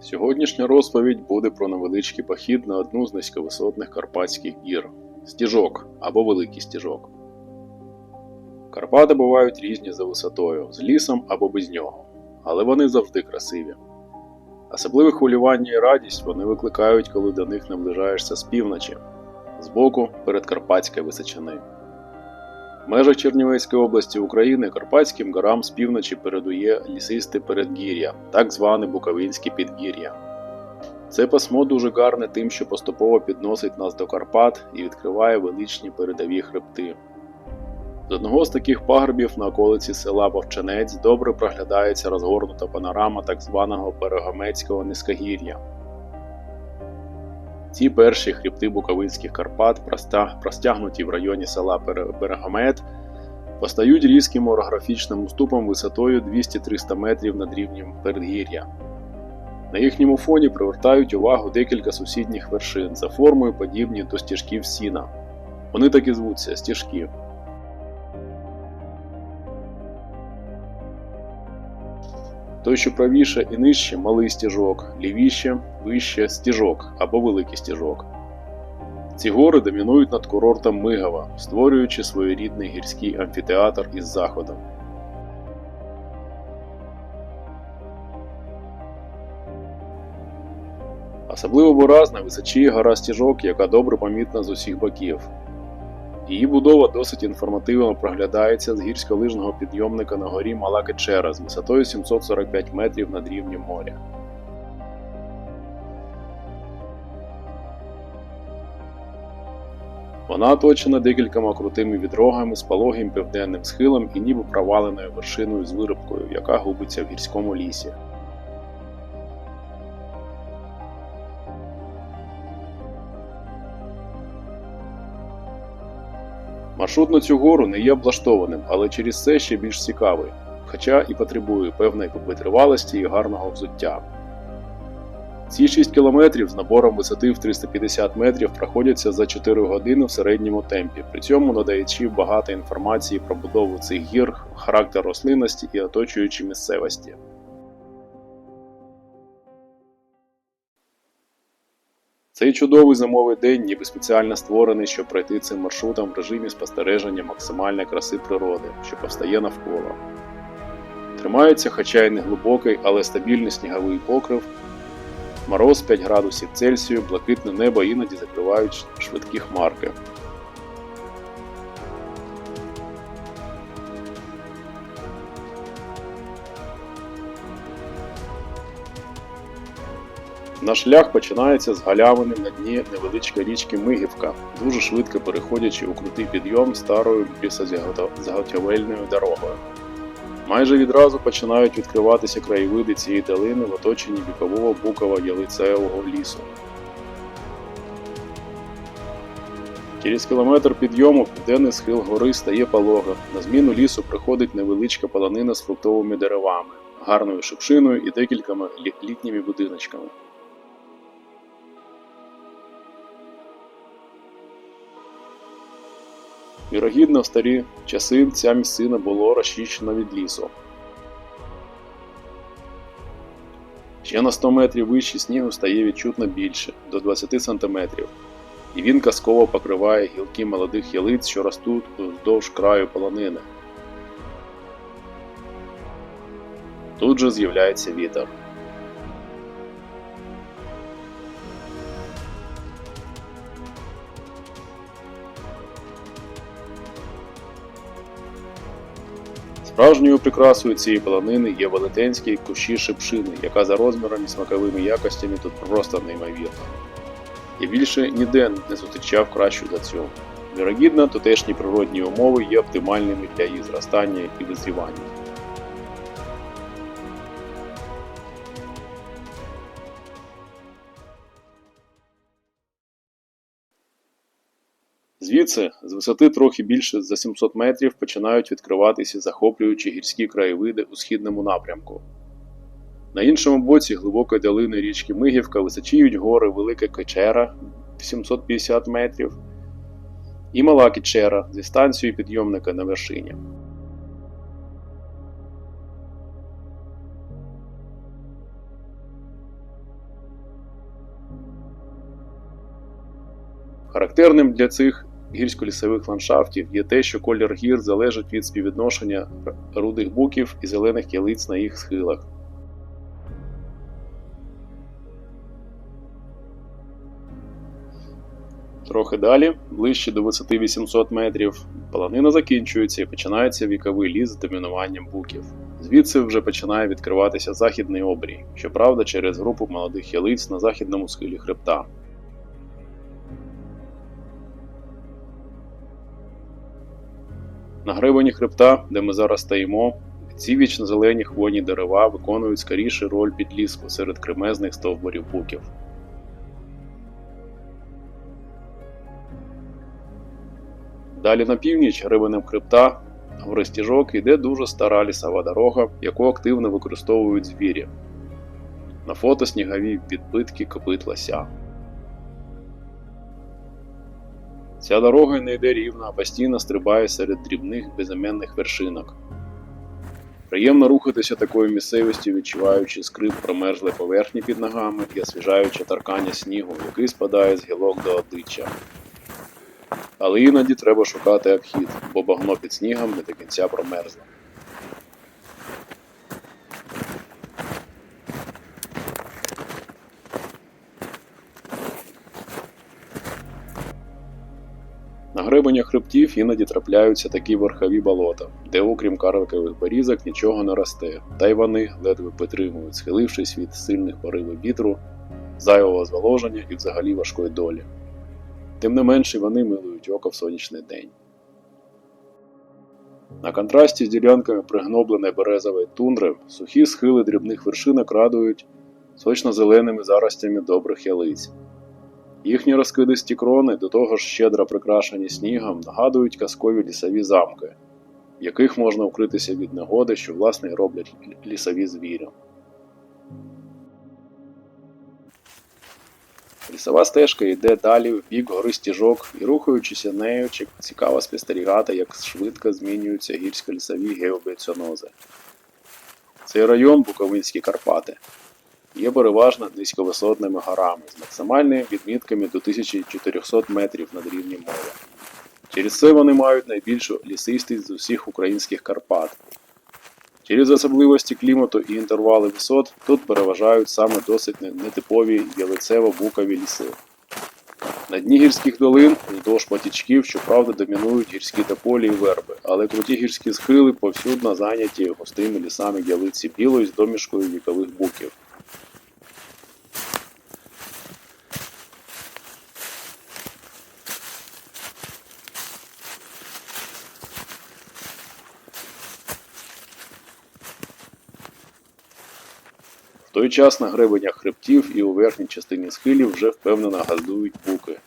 Сьогоднішня розповідь буде про невеличкий похід на одну з низьковисотних карпатських гір стіжок або Великий стіжок. Карпати бувають різні за висотою, з лісом або без нього, але вони завжди красиві. Особливе хвилювання і радість вони викликають, коли до них наближаєшся з півночі, збоку передкарпатської височини. Межах Чернівецької області України Карпатським горам з півночі передує лісисте передгір'я, так зване Буковинське підгір'я. Це пасмо дуже гарне тим, що поступово підносить нас до Карпат і відкриває величні передові хребти. З одного з таких пагорбів на околиці села Вовчанець добре проглядається розгорнута панорама так званого Перегомецького низькогір'я. Ці перші хребти Буковинських Карпат, простягнуті в районі села Берегомет, постають різким орографічним уступом висотою 200-300 метрів над рівнем передгір'я. На їхньому фоні привертають увагу декілька сусідніх вершин за формою подібні до стіжків сіна. Вони так і звуться стіжки. Той, що правіше і нижче малий стіжок, лівіше, вище стіжок або великий стіжок. Ці гори домінують над курортом Мигава, створюючи своєрідний гірський амфітеатр із заходу. Особливо виразна височіє гора стіжок, яка добре помітна з усіх боків. Її будова досить інформативно проглядається з гірськолижного підйомника на горі Мала Кечера з висотою 745 метрів над рівнем моря. Вона оточена декількома крутими відрогами з пологим південним схилом і ніби проваленою вершиною з виробкою, яка губиться в гірському лісі. Маршрут на цю гору не є облаштованим, але через це ще більш цікавий, хоча і потребує певної витривалості і гарного взуття. Ці 6 кілометрів з набором висоти в 350 метрів проходяться за 4 години в середньому темпі, при цьому надаючи багато інформації про будову цих гір, характер рослинності і оточуючі місцевості. Цей чудовий зимовий день ніби спеціально створений, щоб пройти цим маршрутом в режимі спостереження максимальної краси природи, що повстає навколо. Тримається, хоча й не глибокий, але стабільний сніговий покрив, мороз 5 градусів Цельсію, блакитне небо іноді закривають швидкі хмарки. Наш шлях починається з галявини на дні невеличкої річки Мигівка, дуже швидко переходячи у крутий підйом старою лісозаготівельною дорогою. Майже відразу починають відкриватися краєвиди цієї долини в оточенні вікового буково ялицевого лісу. Через кілометр підйому південний схил гори стає пологим. На зміну лісу приходить невеличка полонина з фруктовими деревами, гарною шипшиною і декількома літніми будиночками. Вірогідно, в старі часи ця місцина було розчищена від лісу. Ще на 100 метрів вище снігу стає відчутно більше до 20 см, і він казково покриває гілки молодих ялиць, що ростуть вздовж краю полонини. Тут же з'являється вітер. Справжньою прикрасою цієї полонини є велетенські кущі шипшини, яка за розмірами і смаковими якостями тут просто неймовірна. Я більше ніде не зустрічав кращу за цю. Вірогідно, тутешні природні умови є оптимальними для її зростання і визрівання. Звідси, з висоти трохи більше за 700 метрів, починають відкриватися захоплюючі гірські краєвиди у східному напрямку. На іншому боці глибокої долини річки Мигівка височіють гори Велика Кечера 750 метрів і Мала Кечера зі станцією підйомника на вершині. Характерним для цих гірсько-лісових ландшафтів є те, що колір гір залежить від співвідношення рудих буків і зелених ялиць на їх схилах. Трохи далі, ближче до висоти 800 метрів, полонина закінчується і починається віковий ліс з домінуванням буків. Звідси вже починає відкриватися західний обрій, щоправда, через групу молодих ялиць на західному схилі хребта. На гребені хребта, де ми зараз стоїмо, ці вічно-зелені хвойні дерева виконують скоріше роль підліску серед кремезних стовбурів буків. Далі на північ гребенем хребта в розтіжок йде дуже стара лісова дорога, яку активно використовують звірі. На фото снігові відбитки копит лося. Ця дорога не йде рівно, а постійно стрибає серед дрібних безіменних вершинок. Приємно рухатися такою місцевістю, відчуваючи скрип промерзлої поверхні під ногами і освіжаюче таркання снігу, який спадає з гілок до обличчя. Але іноді треба шукати обхід, бо багно під снігом не до кінця промерзло. Гребенях хребтів іноді трапляються такі верхові болота, де, окрім карликових берізок, нічого не росте, та й вони ледве підтримують, схилившись від сильних поривів вітру, зайвого зволоження і взагалі важкої долі. Тим не менше вони милують око в сонячний день. На контрасті з ділянками пригнобленої березової тундри сухі схили дрібних вершинок радують сочно-зеленими заростями добрих ялиць. Їхні розкидисті крони, до того ж щедро прикрашені снігом, нагадують казкові лісові замки, в яких можна укритися від негоди, що власне роблять лісові звірі. Лісова стежка йде далі в бік гори стіжок, і рухаючися нею, цікаво спостерігати, як швидко змінюються гірсько-лісові геобіоценози. Цей район Буковинські Карпати є переважно низьковисотними горами з максимальними відмітками до 1400 метрів над рівнем моря. Через це вони мають найбільшу лісистість з усіх українських Карпат. Через особливості клімату і інтервали висот тут переважають саме досить нетипові ялицево-букові ліси. На дні гірських долин вздовж потічків, щоправда, домінують гірські тополі і верби, але круті гірські схили повсюдно зайняті густими лісами ялиці білої з домішкою вікових буків. Той час на гребенях хребтів і у верхній частині схилів вже впевнено газдують буки,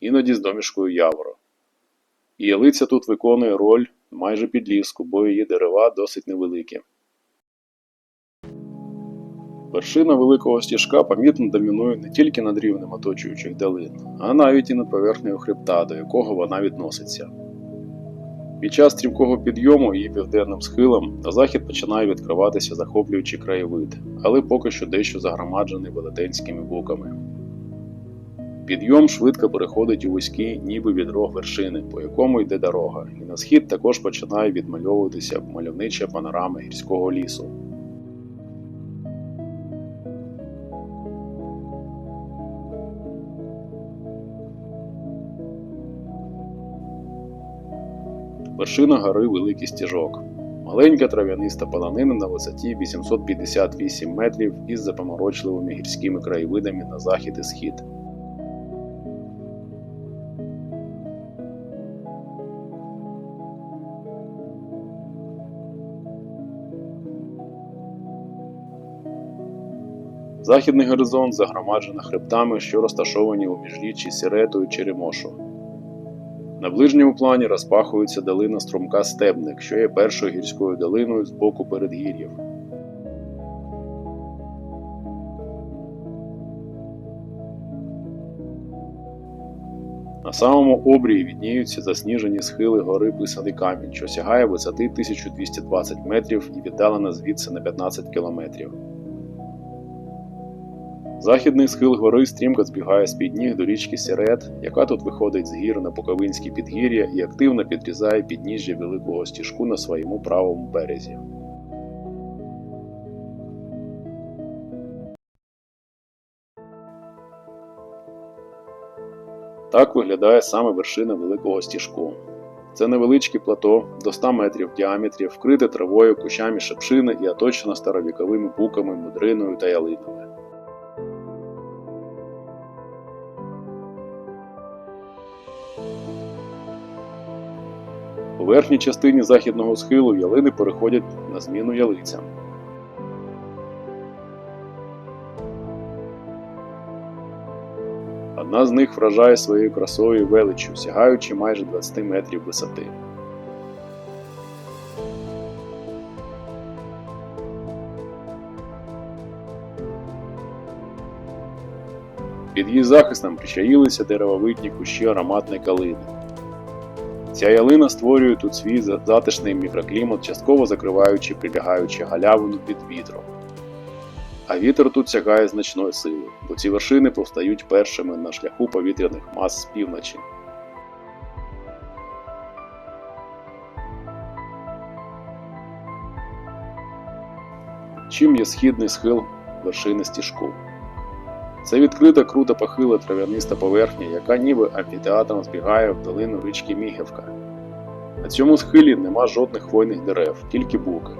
іноді з домішкою явору. І ялиця тут виконує роль майже підліску, бо її дерева досить невеликі. Вершина великого стіжка помітно домінує не тільки над рівнем оточуючих долин, а навіть і над поверхнею хребта, до якого вона відноситься. Під час стрімкого підйому її південним схилом на захід починає відкриватися захоплюючий краєвид, але поки що дещо загромаджений велетенськими буками. Підйом швидко переходить у вузький, ніби відрог вершини, по якому йде дорога, і на схід також починає відмальовуватися мальовнича панорама гірського лісу. Вершина гори Великий Стіжок. Маленька трав'яниста полонина на висоті 858 метрів із запоморочливими гірськими краєвидами на захід і схід. Західний горизонт загромаджено хребтами, що розташовані у міжріччі Сірету і Черемошу. На ближньому плані розпахується долина струмка Стебник, що є першою гірською долиною з боку передгір'їв. На самому обрії відніються засніжені схили гори Писаний камінь, що сягає висоти 1220 метрів і віддалена звідси на 15 кілометрів. Західний схил гори стрімко збігає з під ніг до річки Сірет, яка тут виходить з гір на Буковинські підгір'я і активно підрізає підніжжя великого стіжку на своєму правому березі. Так виглядає саме вершина великого стіжку. Це невеличке плато до 100 метрів в діаметрі, вкрите травою, кущами шепшини і оточено старовіковими буками, мудриною та ялинами. Верхній частині західного схилу ялини переходять на зміну ялицям. Одна з них вражає своєю красою і величчю, сягаючи майже 20 метрів висоти. Під її захистом причаїлися деревовидні кущі ароматної калини. Ця ялина створює тут свій затишний мікроклімат, частково закриваючи прилягаючи галявину під вітром. А вітер тут сягає значної сили, бо ці вершини повстають першими на шляху повітряних мас з півночі. Чим є східний схил вершини стіжку? Це відкрита круто похила трав'яниста поверхня, яка ніби амфітеатром збігає в долину річки Мігівка. На цьому схилі нема жодних хвойних дерев, тільки буки.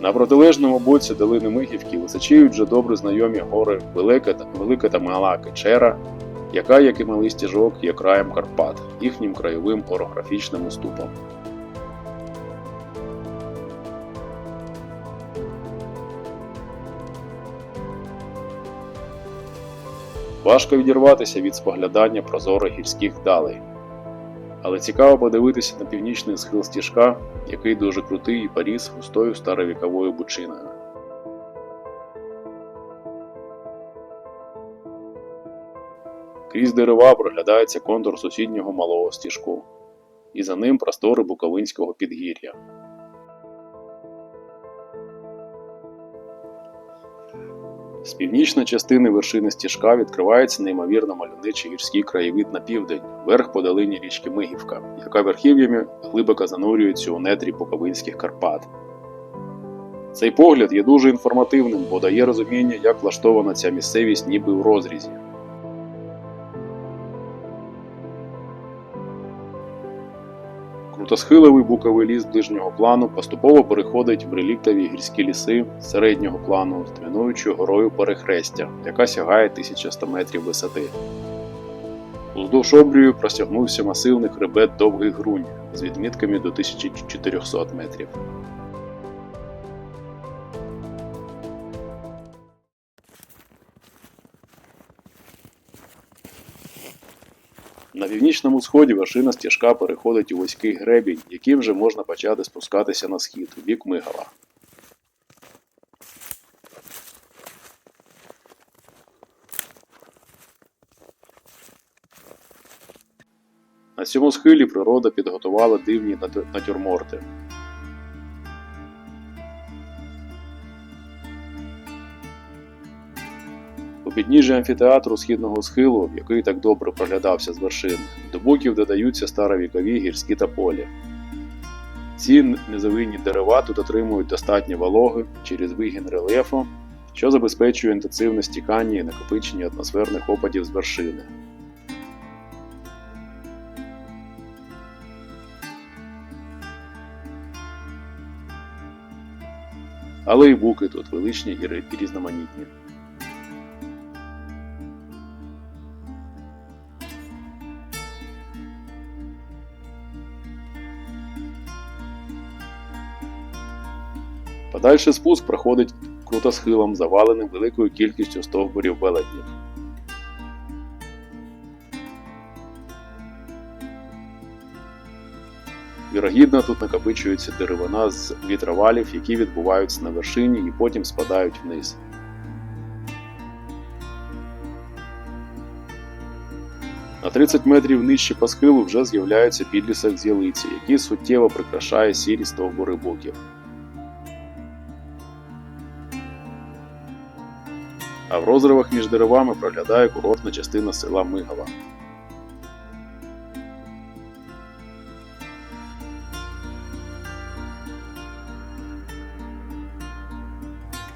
На протилежному боці долини Михівки височіють вже добре знайомі гори Велика та, Велика та Мала Кечера, яка, як і малий стіжок, є краєм Карпат, їхнім краєвим орографічним уступом. Важко відірватися від споглядання прозорих гірських далей. Але цікаво подивитися на північний схил стіжка, який дуже крутий і поріс густою старовіковою бучиною. Крізь дерева проглядається контур сусіднього малого стіжку, і за ним простори Буковинського підгір'я. З північної частини вершини стіжка відкривається неймовірно мальовничий гірський краєвид на південь, вверх по долині річки Мигівка, яка верхів'ями глибоко занурюється у нетрі Буковинських Карпат. Цей погляд є дуже інформативним, бо дає розуміння, як влаштована ця місцевість ніби у розрізі. Крутосхиловий буковий ліс ближнього плану поступово переходить в реліктові гірські ліси середнього плану, тренуючою горою перехрестя, яка сягає 1100 метрів висоти. Уздовж обрію простягнувся масивний хребет довгий грунь з відмітками до 1400 метрів. На північному сході вершина стіжка переходить у вузький гребінь, яким вже можна почати спускатися на схід у бік Мигала. На цьому схилі природа підготувала дивні натюрморти. У підніжжі амфітеатру східного схилу, який так добре проглядався з вершин, до боків додаються старовікові гірські тополі. Ці низовинні дерева тут отримують достатньо вологи через вигін рельєфу, що забезпечує інтенсивне стікання і накопичення атмосферних опадів з вершини. Але і буки тут величні і різноманітні. Подальший спуск проходить крутосхилом, заваленим великою кількістю стовбурів велетнів. Вірогідно, тут накопичується деревина з вітровалів, які відбуваються на вершині і потім спадають вниз. На 30 метрів нижче по схилу вже з'являється підлісок з ялиці, який суттєво прикрашає сірі стовбури буків. А в розривах між деревами проглядає курортна частина села Мигова.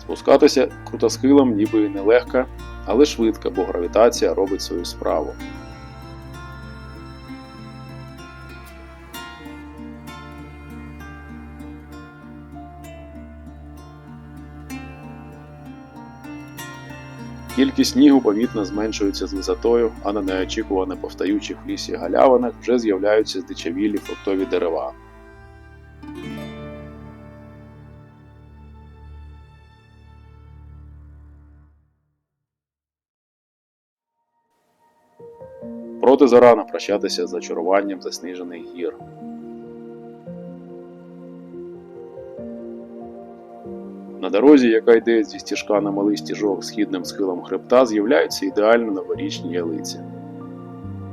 Спускатися крутосхилом ніби і нелегко, але швидко, бо гравітація робить свою справу. Кількість снігу помітно зменшується з висотою, а на неочікувано повстаючих в лісі галявинах вже з'являються здичавілі фруктові дерева. Проти зарано прощатися з зачаруванням засніжених гір. На дорозі, яка йде зі стіжка на малий стіжок східним схилом хребта, з'являються ідеально новорічні ялиці.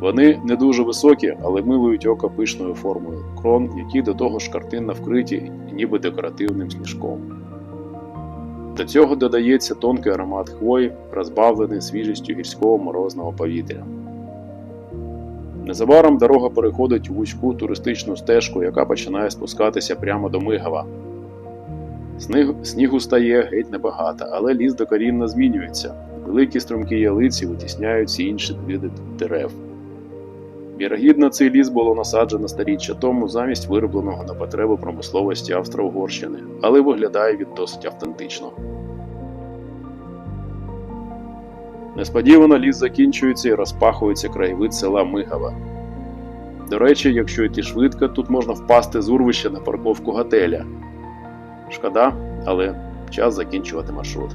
Вони не дуже високі, але милують око пишною формою крон, які до того ж картинно вкриті ніби декоративним сніжком. До цього додається тонкий аромат хвої, розбавлений свіжістю гірського морозного повітря. Незабаром дорога переходить у вузьку туристичну стежку, яка починає спускатися прямо до Мигова. Снігу, снігу стає геть небагато, але ліс докорінно змінюється. Великі струмкі ялиці витісняють всі інші види дерев. Вірогідно, цей ліс було насаджено сторіччя тому замість виробленого на потребу промисловості Австро-Угорщини, але виглядає він досить автентично. Несподівано ліс закінчується і розпахується краєвид села Мигава. До речі, якщо йти швидко, тут можна впасти з урвища на парковку готеля. Шкода, але час закінчувати маршрут.